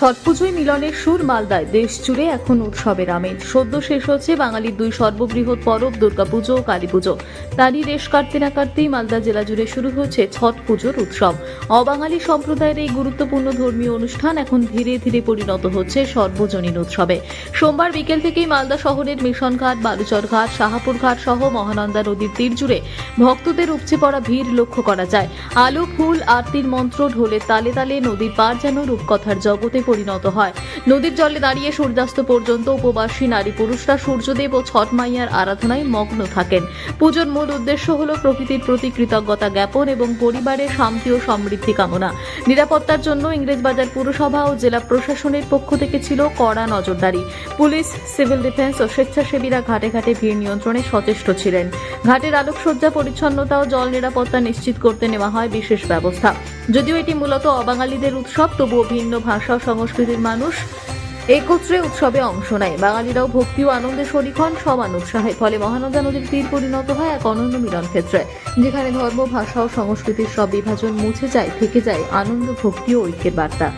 ছট পুজোয় মিলনের সুর মালদায়। দেশ জুড়ে এখন উৎসবের আমেজ। সদ্য শেষ হচ্ছে বাঙালির দুই সর্ববৃহৎ পরব দুর্গাপুজো ও কালীপুজো তারই রেশ কাটতে না কাটতেই মালদা জেলা জুড়ে শুরু হয়েছে ছট পুজোর উৎসব। অবাঙালি সম্প্রদায়ের এই গুরুত্বপূর্ণ ধর্মীয় অনুষ্ঠান এখন ধীরে ধীরে পরিণত হচ্ছে সর্বজনীন উৎসবে। সোমবার বিকেল থেকেই মালদা শহরের মিশন ঘাট বালুচর ঘাট শাহাপুর ঘাট সহ মহানন্দা নদীর তীর জুড়ে ভক্তদের উপচে পড়া ভিড় লক্ষ্য করা যায়। আলো, ফুল, আরতির মন্ত্র ঢোলে তালে তালে নদীর পার যেন রূপকথার জগতে পরিণত হয়। নদীর জলে দাঁড়িয়ে সূর্যাস্ত পর্যন্ত উপবাসী নারী পুরুষরা সূর্যদেব ও ছট মাইয়ার আরাধনায় মগ্ন থাকেন। পুজোর মূল উদ্দেশ্য হল প্রকৃতির প্রতি কৃতজ্ঞতা জ্ঞাপন এবং পরিবারের শান্তি ও সমৃদ্ধি কামনা। নিরাপত্তার জন্য ইংরেজবাজার পুরসভা ও জেলা প্রশাসনের পক্ষ থেকে ছিল কড়া নজরদারি। পুলিশ, সিভিল ডিফেন্স ও স্বেচ্ছাসেবীরা ঘাটে ঘাটে ভিড় নিয়ন্ত্রণে সচেষ্ট ছিলেন। ঘাটের আলোকসজ্জা, পরিচ্ছন্নতা ও জল নিরাপত্তা নিশ্চিত করতে নেওয়া হয় বিশেষ ব্যবস্থা। যদিও এটি মূলত অবাঙালিদের উৎসব, তবুও ভিন্ন ভাষা ও সংস্কৃতির মানুষ একত্রে উৎসবে অংশ নেয়। বাঙালিরাও ভক্তি ও আনন্দে শরিক হন সমান উৎসাহে, ফলে মহানন্দা নদীর তীর পরিণত হয় এক অনন্য মিলন ক্ষেত্রে, যেখানে ধর্ম, ভাষা ও সংস্কৃতির সব বিভাজন মুছে যায়, থেকে যায় আনন্দ, ভক্তি ও ঐক্যের বার্তা।